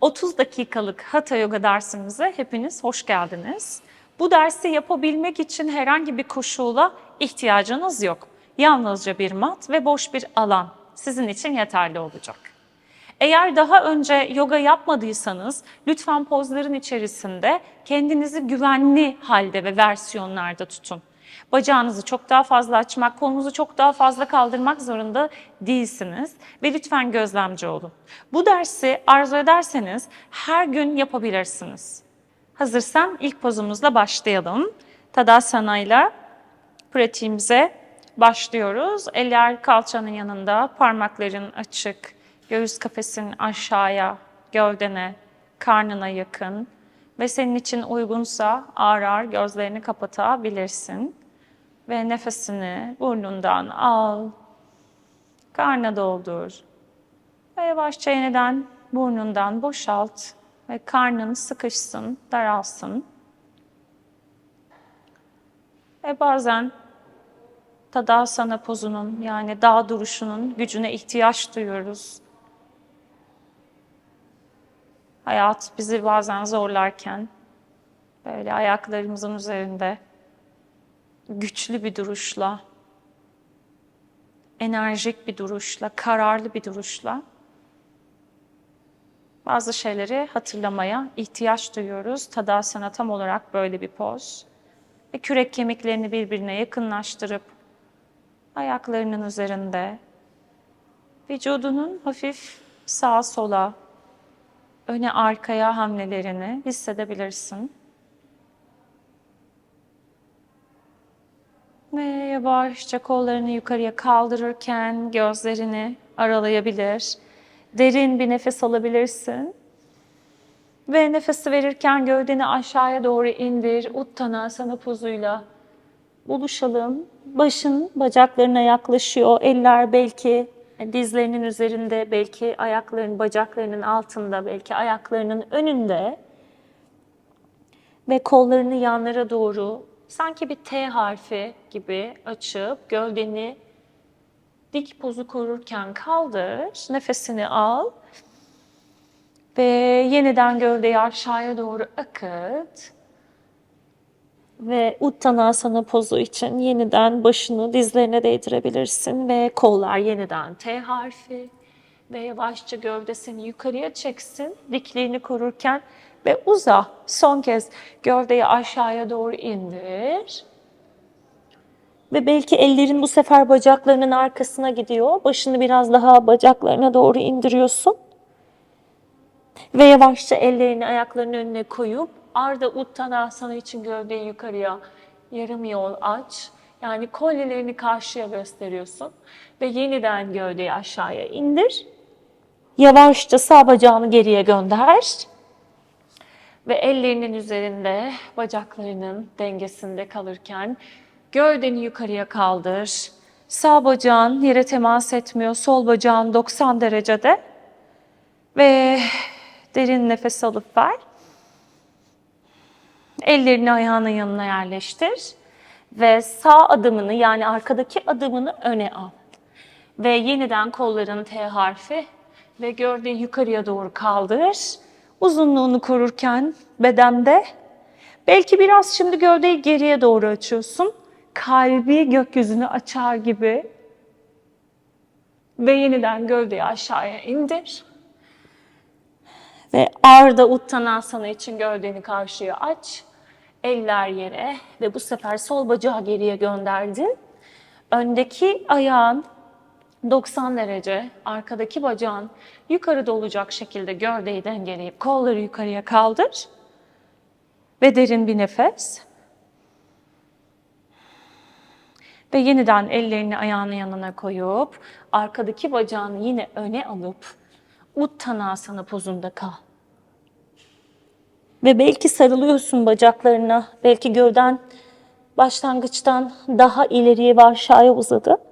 30 dakikalık Hatha Yoga dersimize hepiniz hoş geldiniz. Bu dersi yapabilmek için herhangi bir koşula ihtiyacınız yok. Yalnızca bir mat ve boş bir alan sizin için yeterli olacak. Eğer daha önce yoga yapmadıysanız lütfen pozların içerisinde kendinizi güvenli halde ve versiyonlarda tutun. Bacağınızı çok daha fazla açmak, kolunuzu çok daha fazla kaldırmak zorunda değilsiniz ve lütfen gözlemci olun. Bu dersi arzu ederseniz her gün yapabilirsiniz. Hazırsan ilk pozumuzla başlayalım. Tadasana ile pratiğimize başlıyoruz. Eller kalçanın yanında, parmakların açık, göğüs kafesin aşağıya, gövdene, karnına yakın ve senin için uygunsa ağır ağır gözlerini kapatabilirsin. Ve nefesini burnundan al, karna doldur ve yavaşça yeniden burnundan boşalt ve karnın sıkışsın, daralsın. Ve bazen Tadasana pozunun yani dağ duruşunun gücüne ihtiyaç duyuyoruz. Hayat bizi bazen zorlarken böyle ayaklarımızın üzerinde güçlü bir duruşla, enerjik bir duruşla, kararlı bir duruşla bazı şeyleri hatırlamaya ihtiyaç duyuyoruz. Tadasana tam olarak böyle bir poz. Ve kürek kemiklerini birbirine yakınlaştırıp ayaklarının üzerinde vücudunun hafif sağa sola, öne arkaya hamlelerini hissedebilirsin. Ve yavaşça kollarını yukarıya kaldırırken gözlerini aralayabilir. Derin bir nefes alabilirsin. Ve nefesi verirken gövdeni aşağıya doğru indir. Uttanasana pozuyla buluşalım. Başın bacaklarına yaklaşıyor. Eller belki dizlerinin üzerinde, belki ayakların bacaklarının altında, belki ayaklarının önünde. Ve kollarını yanlara doğru sanki bir T harfi gibi açıp gövdeni dik pozu korurken kaldır. Nefesini al. Ve yeniden gövdeyi aşağıya doğru akıt. Ve Uttanasana pozu için yeniden başını dizlerine değdirebilirsin ve kollar yeniden T harfi ve yavaşça gövdesini yukarıya çeksin dikliğini korurken ve uza. Son kez gövdeyi aşağıya doğru indir. Ve belki ellerin bu sefer bacaklarının arkasına gidiyor. Başını biraz daha bacaklarına doğru indiriyorsun. Ve yavaşça ellerini ayaklarının önüne koyup Arda Uttanasana için gövdeyi yukarıya yarım yol aç. Yani kolyelerini karşıya gösteriyorsun. Ve yeniden gövdeyi aşağıya indir. Yavaşça sağ bacağını geriye gönder. Ve ellerinin üzerinde bacaklarının dengesinde kalırken gövdeni yukarıya kaldır. Sağ bacağın yere temas etmiyor. Sol bacağın 90 derecede. Ve derin nefes alıp ver. Ellerini ayağının yanına yerleştir. Ve sağ adımını yani arkadaki adımını öne al. Ve yeniden kolların T harfi ve gövdeyi yukarıya doğru kaldır. Uzunluğunu korurken bedende belki biraz şimdi gövdeyi geriye doğru açıyorsun. Kalbi gökyüzünü açar gibi. Ve yeniden gövdeyi aşağıya indir. Ve Arda Uttanasana için gövdeni karşıya aç. Eller yere ve bu sefer sol bacağı geriye gönderdin. Öndeki ayağın 90 derece, arkadaki bacağın yukarıda olacak şekilde gövdeyi dengeleyip kolları yukarıya kaldır. Ve derin bir nefes. Ve yeniden ellerini ayağının yanına koyup arkadaki bacağını yine öne alıp Uttanasana pozunda kal. Ve belki sarılıyorsun bacaklarına, belki gövden başlangıçtan daha ileriye ve aşağıya uzadı.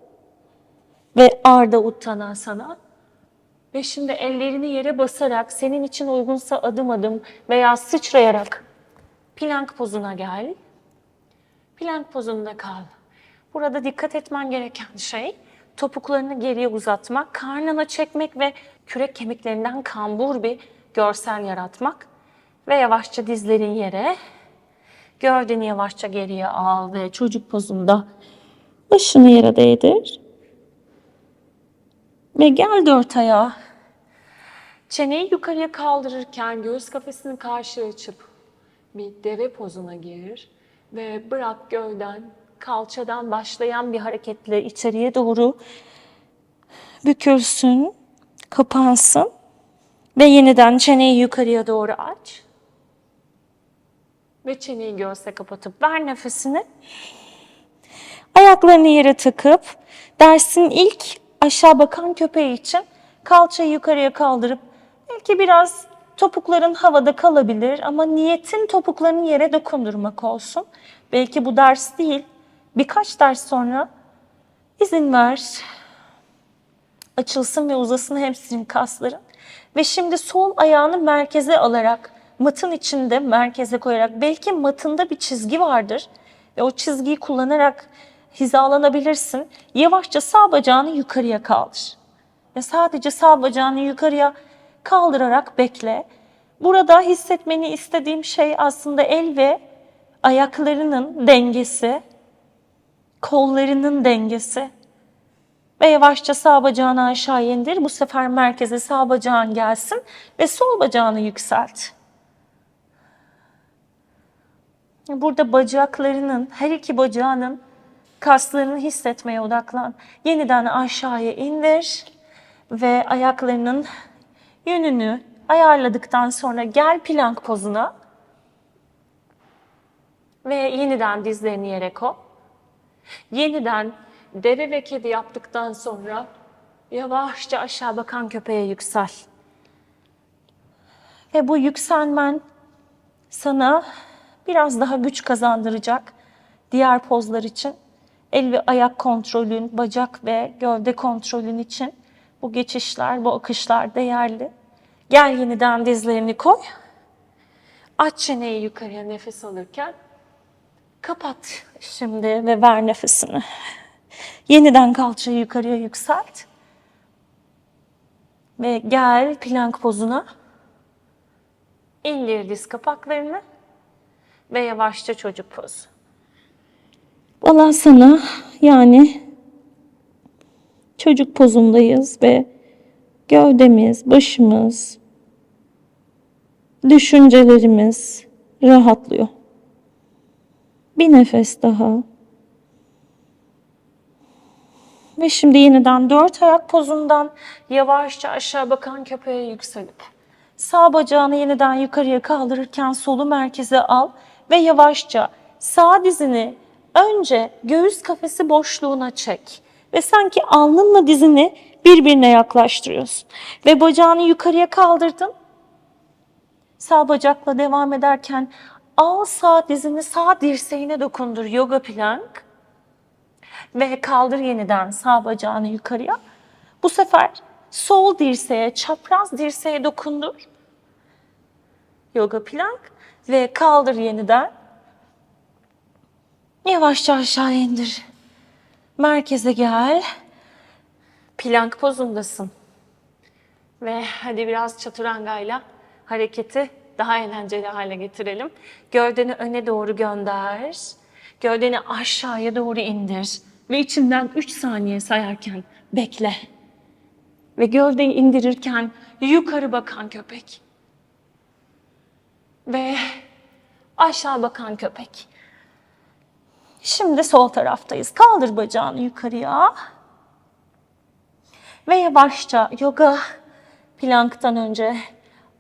Ve Arda Uttanasana. Ve şimdi ellerini yere basarak senin için uygunsa adım adım veya sıçrayarak plank pozuna gel. Plank pozunda kal. Burada dikkat etmen gereken şey topuklarını geriye uzatmak, karnına çekmek ve kürek kemiklerinden kambur bir görsel yaratmak. Ve yavaşça dizlerin yere. Gövdeni yavaşça geriye al ve çocuk pozunda başını yere değdir. Ve gel dört ayağa. Çeneyi yukarıya kaldırırken göğüs kafesini karşı açıp bir deve pozuna gir ve bırak gövden kalçadan başlayan bir hareketle içeriye doğru bükülsün, kapansın ve yeniden çeneyi yukarıya doğru aç. Ve çeneyi göğse kapatıp ver nefesini. Ayaklarını yere takıp dersin ilk aşağı bakan köpeği için kalçayı yukarıya kaldırıp belki biraz topukların havada kalabilir ama niyetin topuklarını yere dokundurmak olsun. Belki bu ders değil, birkaç ders sonra izin ver. Açılsın ve uzasın hamstring kasların. Ve şimdi sol ayağını merkeze alarak, matın içinde merkeze koyarak, belki matında bir çizgi vardır ve o çizgiyi kullanarak hizalanabilirsin. Yavaşça sağ bacağını yukarıya kaldır. Ve sadece sağ bacağını yukarıya kaldırarak bekle. Burada hissetmeni istediğim şey aslında el ve ayaklarının dengesi, kollarının dengesi. Ve yavaşça sağ bacağını aşağı indir. Bu sefer merkeze sağ bacağın gelsin ve sol bacağını yükselt. Burada bacaklarının, her iki bacağının kaslarını hissetmeye odaklan. Yeniden aşağıya indir ve ayaklarının yönünü ayarladıktan sonra gel plank pozuna. Ve yeniden dizlerini yere koy. Yeniden deve ve kedi yaptıktan sonra yavaşça aşağı bakan köpeğe yüksel. Ve bu yükselmen sana biraz daha güç kazandıracak diğer pozlar için. El ve ayak kontrolün, bacak ve gövde kontrolün için bu geçişler, bu akışlar değerli. Gel yeniden dizlerini koy. Aç çeneyi yukarıya nefes alırken. Kapat şimdi ve ver nefesini. Yeniden kalçayı yukarıya yükselt. Ve gel plank pozuna. İndir diz kapaklarını ve yavaşça çocuk pozu. Valla sana yani çocuk pozundayız ve gövdemiz, başımız, düşüncelerimiz rahatlıyor. Bir nefes daha. Ve şimdi yeniden dört ayak pozundan yavaşça aşağı bakan köpeğe yükselip sağ bacağını yeniden yukarıya kaldırırken solu merkeze al ve yavaşça sağ dizini önce göğüs kafesi boşluğuna çek ve sanki alnınla dizini birbirine yaklaştırıyorsun. Ve bacağını yukarıya kaldırdın. Sağ bacakla devam ederken al sağ dizini sağ dirseğine dokundur yoga plank. Ve kaldır yeniden sağ bacağını yukarıya. Bu sefer sol dirseğe, çapraz dirseğe dokundur. Yoga plank ve kaldır yeniden. Yavaşça aşağı indir. Merkeze gel. Plank pozundasın. Ve hadi biraz çaturangayla hareketi daha eğlenceli hale getirelim. Gövdeni öne doğru gönder. Gövdeni aşağıya doğru indir. Ve içinden 3 saniye sayarken bekle. Ve gövdeyi indirirken yukarı bakan köpek. Ve aşağı bakan köpek. Şimdi sol taraftayız. Kaldır bacağını yukarıya. Ve yavaşça yoga planktan önce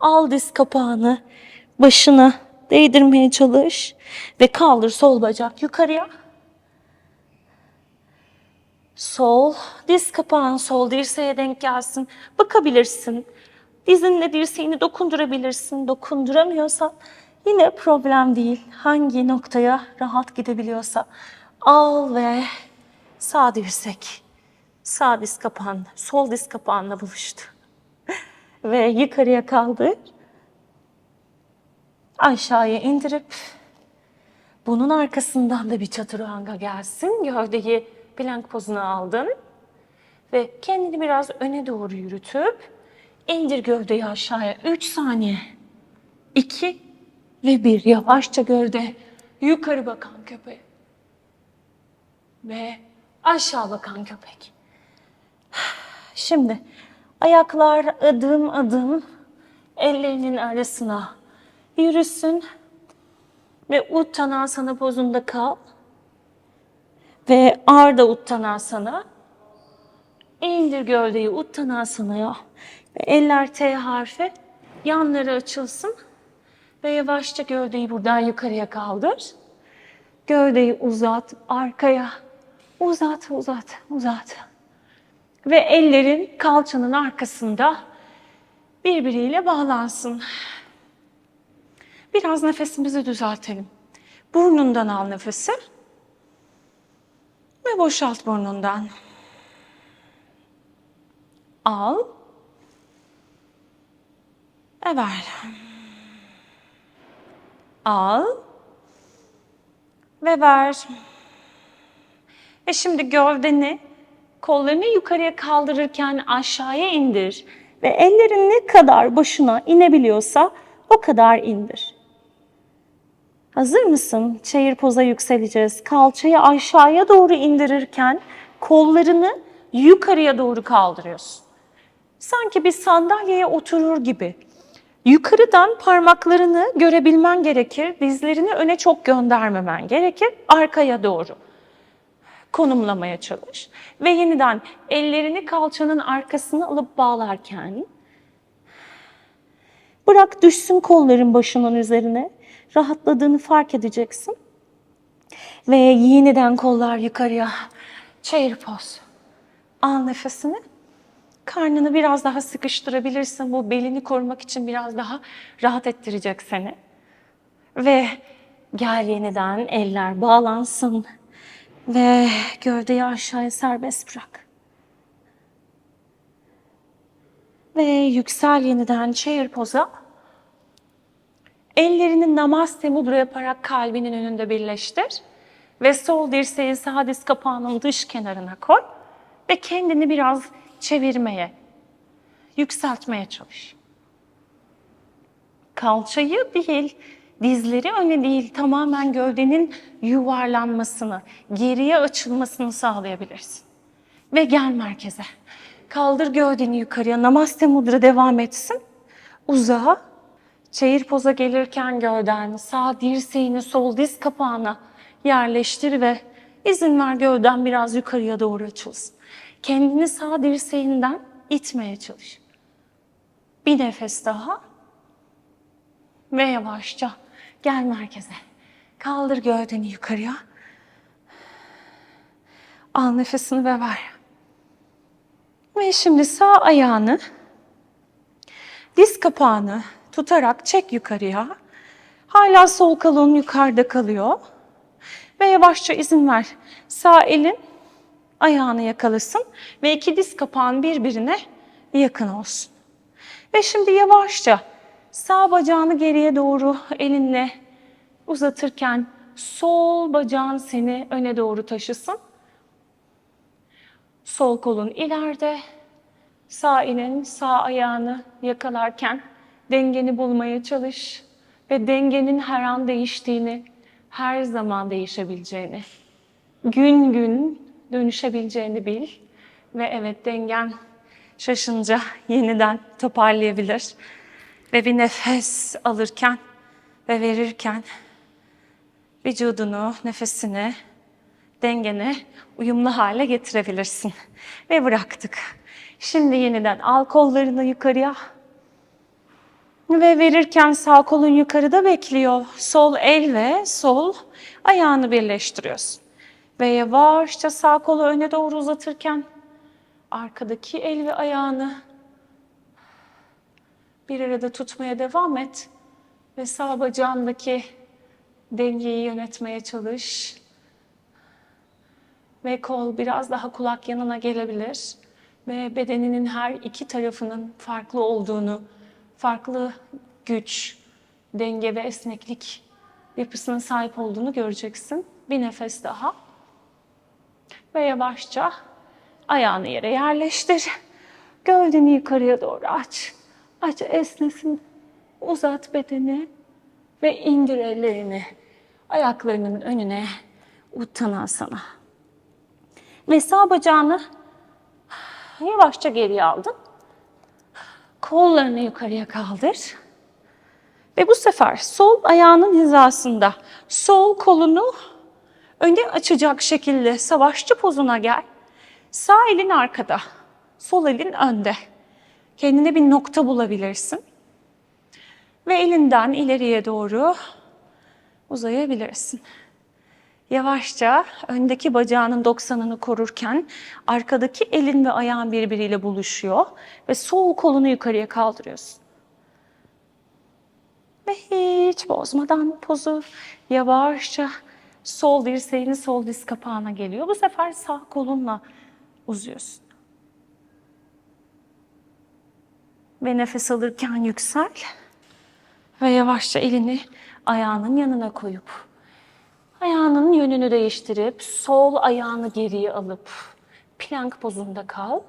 al diz kapağını başına değdirmeye çalış ve kaldır sol bacak yukarıya. Sol diz kapağın sol dirseğe denk gelsin. Bakabilirsin. Dizinle dirseğini dokundurabilirsin. Dokunduramıyorsan yine problem değil. Hangi noktaya rahat gidebiliyorsa al ve sağ dirsek sağ diz kapağın sol diz kapağınla buluştu. ve yukarıya kaldır. Aşağıya indirip bunun arkasından da bir çaturanga gelsin. Gövdeyi plank pozuna aldın. Ve kendini biraz öne doğru yürütüp İndir gövdeyi aşağıya. 3 saniye. 2 ve 1. Yavaşça gövde yukarı bakan köpek. Ve aşağı bakan köpek. Şimdi ayaklar adım adım ellerinin arasına yürüsün ve Uttanasana pozunda kal. Ve Arda Uttanasana. İndir gövdeyi Uttanasana'ya. Ve eller T harfi yanları açılsın. Ve yavaşça gövdeyi buradan yukarıya kaldır. Gövdeyi uzat arkaya. Uzat, uzat, uzat. Ve ellerin kalçanın arkasında birbiriyle bağlansın. Biraz nefesimizi düzeltelim. Burnundan al nefesi. Ve boşalt burnundan. Al. Ve ver. Al. Ve ver. Ve şimdi gövdeni kollarını yukarıya kaldırırken aşağıya indir. Ve ellerin ne kadar başına inebiliyorsa o kadar indir. Hazır mısın? Çayır poza yükseleceğiz. Kalçayı aşağıya doğru indirirken kollarını yukarıya doğru kaldırıyorsun. Sanki bir sandalyeye oturur gibi. Yukarıdan parmaklarını görebilmen gerekir. Dizlerini öne çok göndermemen gerekir. Arkaya doğru konumlamaya çalış. Ve yeniden ellerini kalçanın arkasına alıp bağlarken bırak düşsün kolların başının üzerine. Rahatladığını fark edeceksin. Ve yeniden kollar yukarıya. Çayır poz. Al nefesini. Karnını biraz daha sıkıştırabilirsin. Bu belini korumak için biraz daha rahat ettirecek seni. Ve gel yeniden eller bağlansın. Ve gövdeyi aşağıya serbest bırak. Ve yüksel yeniden çayır poza. Ellerini namaste mudra yaparak kalbinin önünde birleştir. Ve sol dirseği sağ diz kapağının dış kenarına koy. Ve kendini biraz çevirmeye, yükseltmeye çalış. Kalçayı değil, dizleri öne değil, tamamen gövdenin yuvarlanmasını, geriye açılmasını sağlayabilirsin. Ve gel merkeze. Kaldır gövdeni yukarıya. Namaste mudra devam etsin. Uzağa. Çayır poza gelirken gövden sağ dirseğini sol diz kapağına yerleştir ve izin ver gövden biraz yukarıya doğru açılsın. Kendini sağ dirseğinden itmeye çalış. Bir nefes daha. Ve yavaşça gel merkeze. Kaldır gövdeni yukarıya. Al nefesini ve ver. Ve şimdi sağ ayağını diz kapağını tutarak çek yukarıya. Hala sol kalın yukarıda kalıyor. Ve yavaşça izin ver. Sağ elin ayağını yakalasın ve iki diz kapağın birbirine yakın olsun. Ve şimdi yavaşça sağ bacağını geriye doğru elinle uzatırken sol bacağın seni öne doğru taşısın. Sol kolun ileride, sağ elin sağ ayağını yakalarken dengeni bulmaya çalış ve dengenin her an değiştiğini, her zaman değişebileceğini, gün gün dönüşebileceğini bil ve evet dengen şaşınca yeniden toparlayabilir ve bir nefes alırken ve verirken vücudunu, nefesini, dengeni uyumlu hale getirebilirsin. Ve bıraktık. Şimdi yeniden al kollarını yukarıya. Ve verirken sağ kolun yukarıda bekliyor. Sol el ve sol ayağını birleştiriyorsun. Ve yavaşça sağ kolu öne doğru uzatırken arkadaki el ve ayağını bir arada tutmaya devam et. Ve sağ bacağındaki dengeyi yönetmeye çalış. Ve kol biraz daha kulak yanına gelebilir. Ve bedeninin her iki tarafının farklı olduğunu, farklı güç, denge ve esneklik yapısına sahip olduğunu göreceksin. Bir nefes daha. Ve yavaşça ayağını yere yerleştir. Gövdeni yukarıya doğru aç. Aç esnesin. Uzat bedeni ve indir ellerini ayaklarının önüne Uttanasana. Ve sağ bacağını yavaşça geriye aldın. Kollarını yukarıya kaldır. Ve bu sefer sol ayağının hizasında sol kolunu öne açacak şekilde savaşçı pozuna gel. Sağ elin arkada, sol elin önde. Kendine bir nokta bulabilirsin. Ve elinden ileriye doğru uzayabilirsin. Yavaşça öndeki bacağının 90'ını korurken arkadaki elin ve ayağın birbiriyle buluşuyor ve sol kolunu yukarıya kaldırıyorsun. Ve hiç bozmadan pozu yavaşça sol dirseğini sol diz kapağına geliyor. Bu sefer sağ kolunla uzuyorsun. Ve nefes alırken yüksel. Ve yavaşça elini ayağının yanına koyup ayağının yönünü değiştirip sol ayağını geriye alıp plank pozunda kal.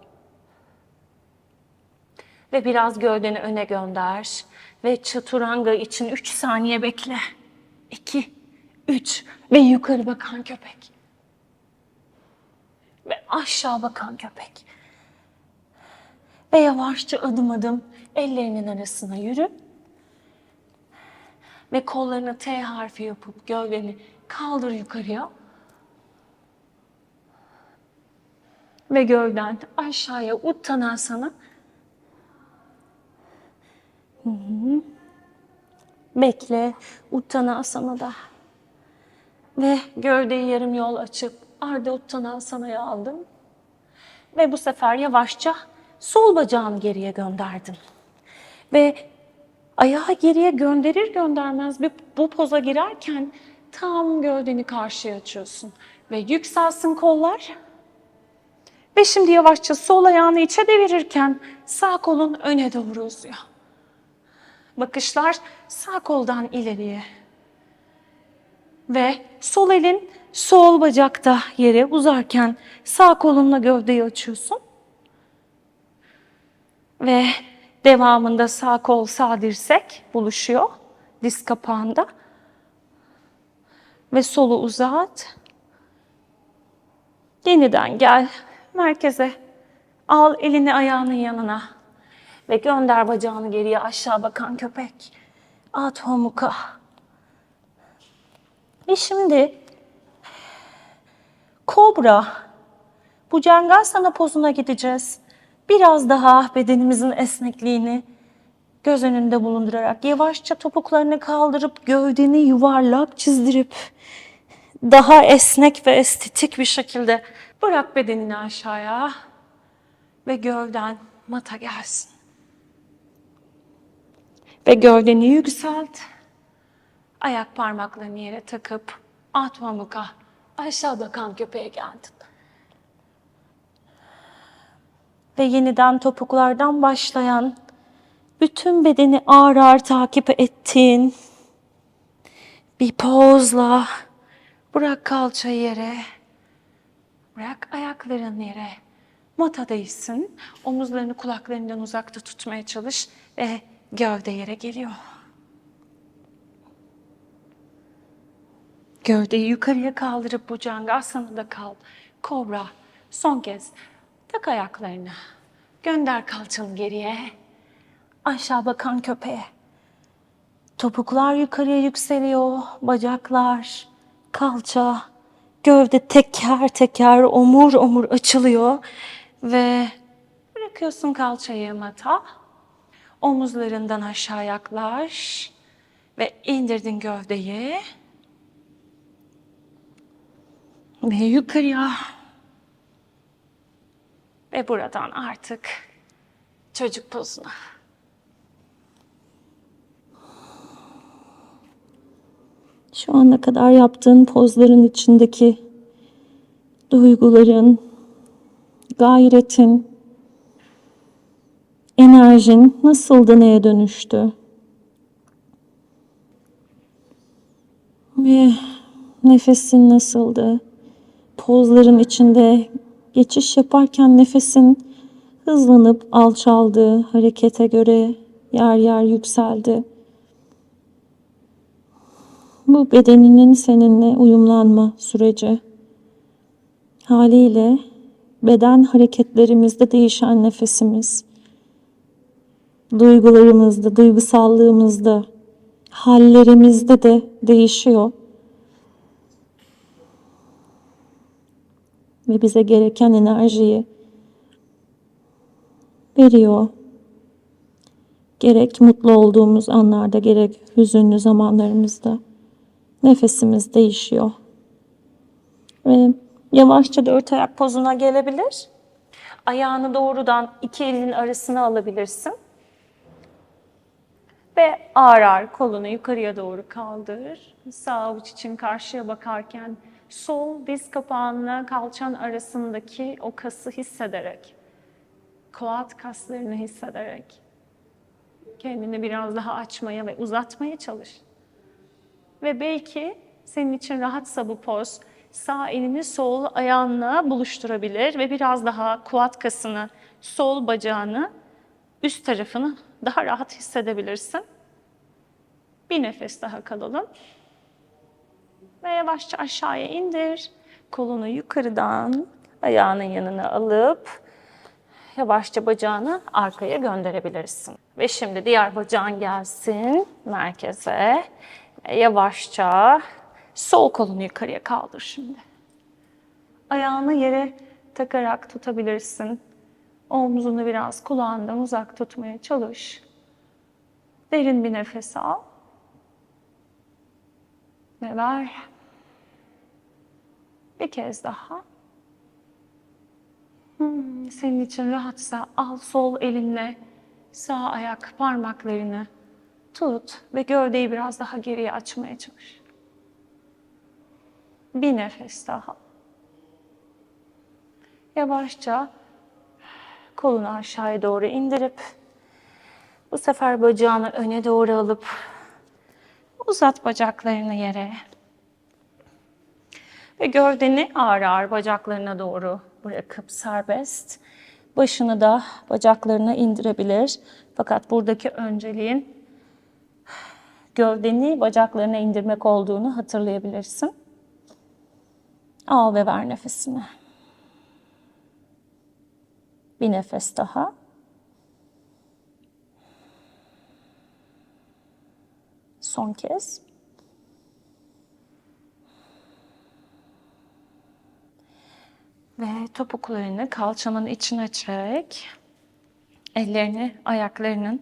Ve biraz gövdeni öne gönder. Ve çaturanga için 3 saniye bekle. 2, 3 ve yukarı bakan köpek. Ve aşağı bakan köpek. Ve yavaşça adım adım ellerinin arasına yürü. Ve kollarını T harfi yapıp gövdeni kaldır yukarıya. Ve gövden aşağıya uttanasana. Hı hı. Bekle uttanasana da. Ve gövdeyi yarım yol açıp arda uttanasana'ya aldım. Ve bu sefer yavaşça sol bacağını geriye gönderdin. Ve ayağı geriye gönderir göndermez bir bu poza girerken tam gövdeni karşıya açıyorsun. Ve yükselsin kollar. Ve şimdi yavaşça sol ayağını içe devirirken sağ kolun öne doğru uzuyor. Bakışlar sağ koldan ileriye. Ve sol elin sol bacakta yere uzarken sağ kolunla gövdeyi açıyorsun. Ve devamında sağ kol sağ dirsek buluşuyor diz kapağında. Ve solu uzat. Yeniden gel merkeze. Al elini ayağının yanına. Ve gönder bacağını geriye aşağı bakan köpek. At homuka. Ve şimdi kobra. Bu Cengasana pozuna gideceğiz. Biraz daha bedenimizin esnekliğini göz önünde bulundurarak yavaşça topuklarını kaldırıp gövdeni yuvarlak çizdirip daha esnek ve estetik bir şekilde bırak bedenini aşağıya ve gövden mata gelsin. Ve gövdeni yükselt. Ayak parmaklarını yere takıp atmamuka aşağı bakan köpeğe geldin. Ve yeniden topuklardan başlayan bütün bedeni ağır ağır takip ettiğin bir pozla bırak kalçayı yere, bırak ayakların yere. Mata. Omuzlarını kulaklarından uzakta tutmaya çalış ve gövde yere geliyor. Gövdeyi yukarıya kaldırıp bu cangasanada kal. Kobra. Son kez tak ayaklarını. Gönder kalçanı geriye. Aşağı bakan köpeğe. Topuklar yukarıya yükseliyor. Bacaklar, kalça, gövde teker teker omur omur açılıyor. Ve bırakıyorsun kalçayı mata. Omuzlarından aşağı yaklaş. Ve indirdin gövdeyi. Ve yukarıya. Ve buradan artık çocuk pozuna. Şu ana kadar yaptığın pozların içindeki duyguların, gayretin, enerjin nasıldı, neye dönüştü? Ve nefesin nasıldı? Pozların içinde geçiş yaparken nefesin hızlanıp alçaldığı harekete göre yer yer yükseldi. Bu bedeninin seninle uyumlanma süreci. Haliyle beden hareketlerimizde değişen nefesimiz, duygularımızda, duygusallığımızda, hallerimizde de değişiyor. Ve bize gereken enerjiyi veriyor. Gerek mutlu olduğumuz anlarda, gerek hüzünlü zamanlarımızda nefesimiz değişiyor. Ve yavaşça dört ayak pozuna gelebilir. Ayağını doğrudan iki elin arasına alabilirsin. Ve ağır ağır kolunu yukarıya doğru kaldır. Sağ avuç için karşıya bakarken sol diz kapağınla kalçan arasındaki o kası hissederek, koat kaslarını hissederek kendini biraz daha açmaya ve uzatmaya çalış. Ve belki senin için rahatsa bu poz, sağ elini sol ayağınla buluşturabilir ve biraz daha kuat kasını, sol bacağını, üst tarafını daha rahat hissedebilirsin. Bir nefes daha kalalım. Ve yavaşça aşağıya indir. Kolunu yukarıdan ayağının yanına alıp yavaşça bacağını arkaya gönderebilirsin. Ve şimdi diğer bacağın gelsin merkeze. Ve yavaşça sol kolunu yukarıya kaldır şimdi. Ayağını yere takarak tutabilirsin. Omzunu biraz kulağından uzak tutmaya çalış. Derin bir nefes al. Ve ver. Bir kez daha. Hmm, senin için rahatsa al sol elinle sağ ayak parmaklarını tut ve gövdeyi biraz daha geriye açmaya çalış. Bir nefes daha. Yavaşça kolunu aşağıya doğru indirip bu sefer bacağını öne doğru alıp uzat bacaklarını yere. Ve gövdeni ağır ağır bacaklarına doğru bırakıp serbest. Başını da bacaklarına indirebilir. Fakat buradaki önceliğin gövdeni bacaklarına indirmek olduğunu hatırlayabilirsin. Al ve ver nefesini. Bir nefes daha. Son kez. Ve topuklarını kalçanın içine çek. Ellerini ayaklarının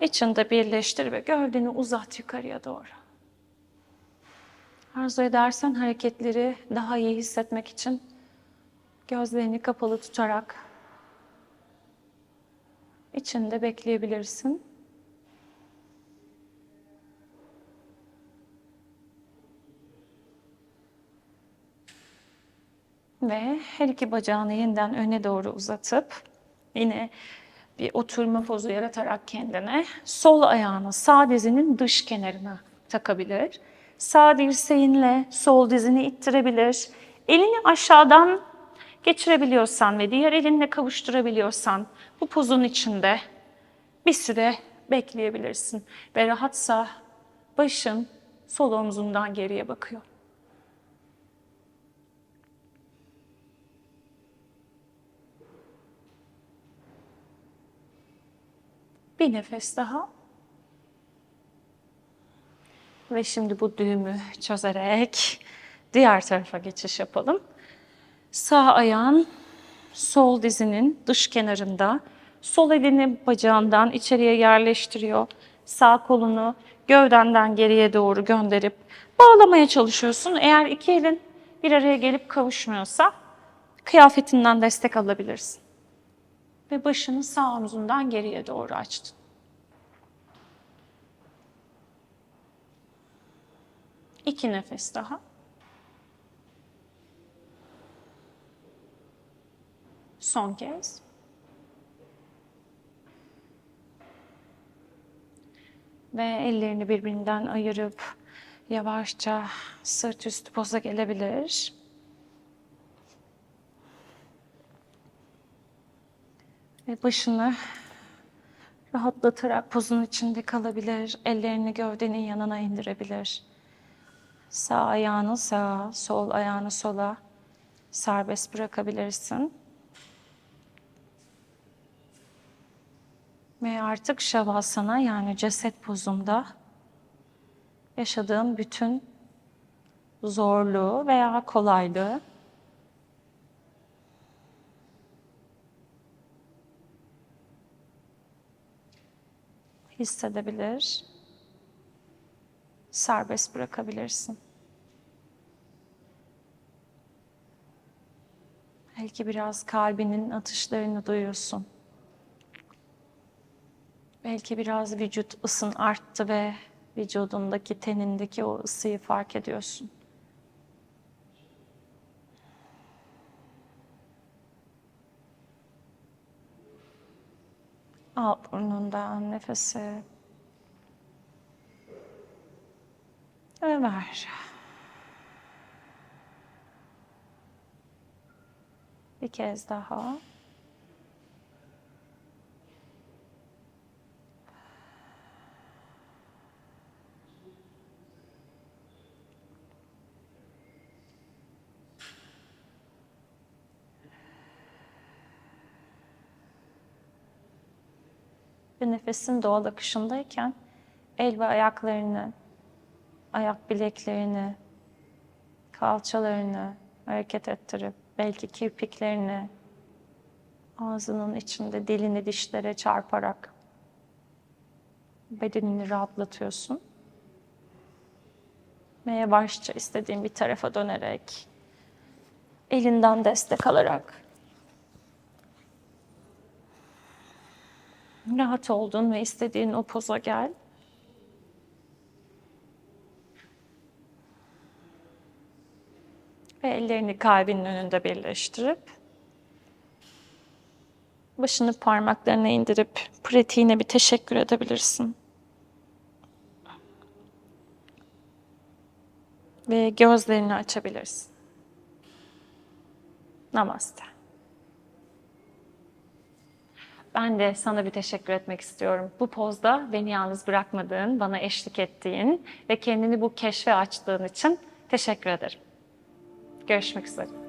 içinde birleştir ve gövdeni uzat yukarıya doğru. Arzu edersen hareketleri daha iyi hissetmek için gözlerini kapalı tutarak içinde bekleyebilirsin. Ve her iki bacağını yeniden öne doğru uzatıp yine bir oturma pozu yaratarak kendine sol ayağını sağ dizinin dış kenarına takabilir. Sağ dirseğinle sol dizini ittirebilir. Elini aşağıdan geçirebiliyorsan ve diğer elinle kavuşturabiliyorsan bu pozun içinde bir süre bekleyebilirsin. Ve rahatsa başın sol omzundan geriye bakıyor. Bir nefes daha. Ve şimdi bu düğümü çözerek diğer tarafa geçiş yapalım. Sağ ayağın sol dizinin dış kenarında. Sol elini bacağından içeriye yerleştiriyor. Sağ kolunu gövdenden geriye doğru gönderip bağlamaya çalışıyorsun. Eğer iki elin bir araya gelip kavuşmuyorsa kıyafetinden destek alabilirsin ve başını sağ omzundan geriye doğru açtın. İki nefes daha. Son kez. Ve ellerini birbirinden ayırıp yavaşça sırt üstü poza gelebilir. Ve başını rahatlatarak pozun içinde kalabilir. Ellerini gövdenin yanına indirebilir. Sağ ayağını sağa, sol ayağını sola serbest bırakabilirsin. Ve artık şavasana yani ceset pozunda yaşadığın bütün zorluğu veya kolaylığı hissedebilir, serbest bırakabilirsin. Belki biraz kalbinin atışlarını duyuyorsun. Belki biraz vücut ısın arttı ve vücudundaki tenindeki o ısıyı fark ediyorsun. Al burnundan nefesi. Ve ver. Bir kez daha. Ve nefesin doğal akışındayken el ve ayaklarını, ayak bileklerini, kalçalarını hareket ettirip belki kirpiklerini ağzının içinde dilini dişlere çarparak bedenini rahatlatıyorsun. Ve yavaşça istediğin bir tarafa dönerek elinden destek alarak rahat oldun ve istediğin o poza gel. Ve ellerini kalbinin önünde birleştirip başını parmaklarına indirip pratiğine bir teşekkür edebilirsin. Ve gözlerini açabilirsin. Namaste. Ben de sana bir teşekkür etmek istiyorum. Bu pozda beni yalnız bırakmadığın, bana eşlik ettiğin ve kendini bu keşfe açtığın için teşekkür ederim. Görüşmek üzere.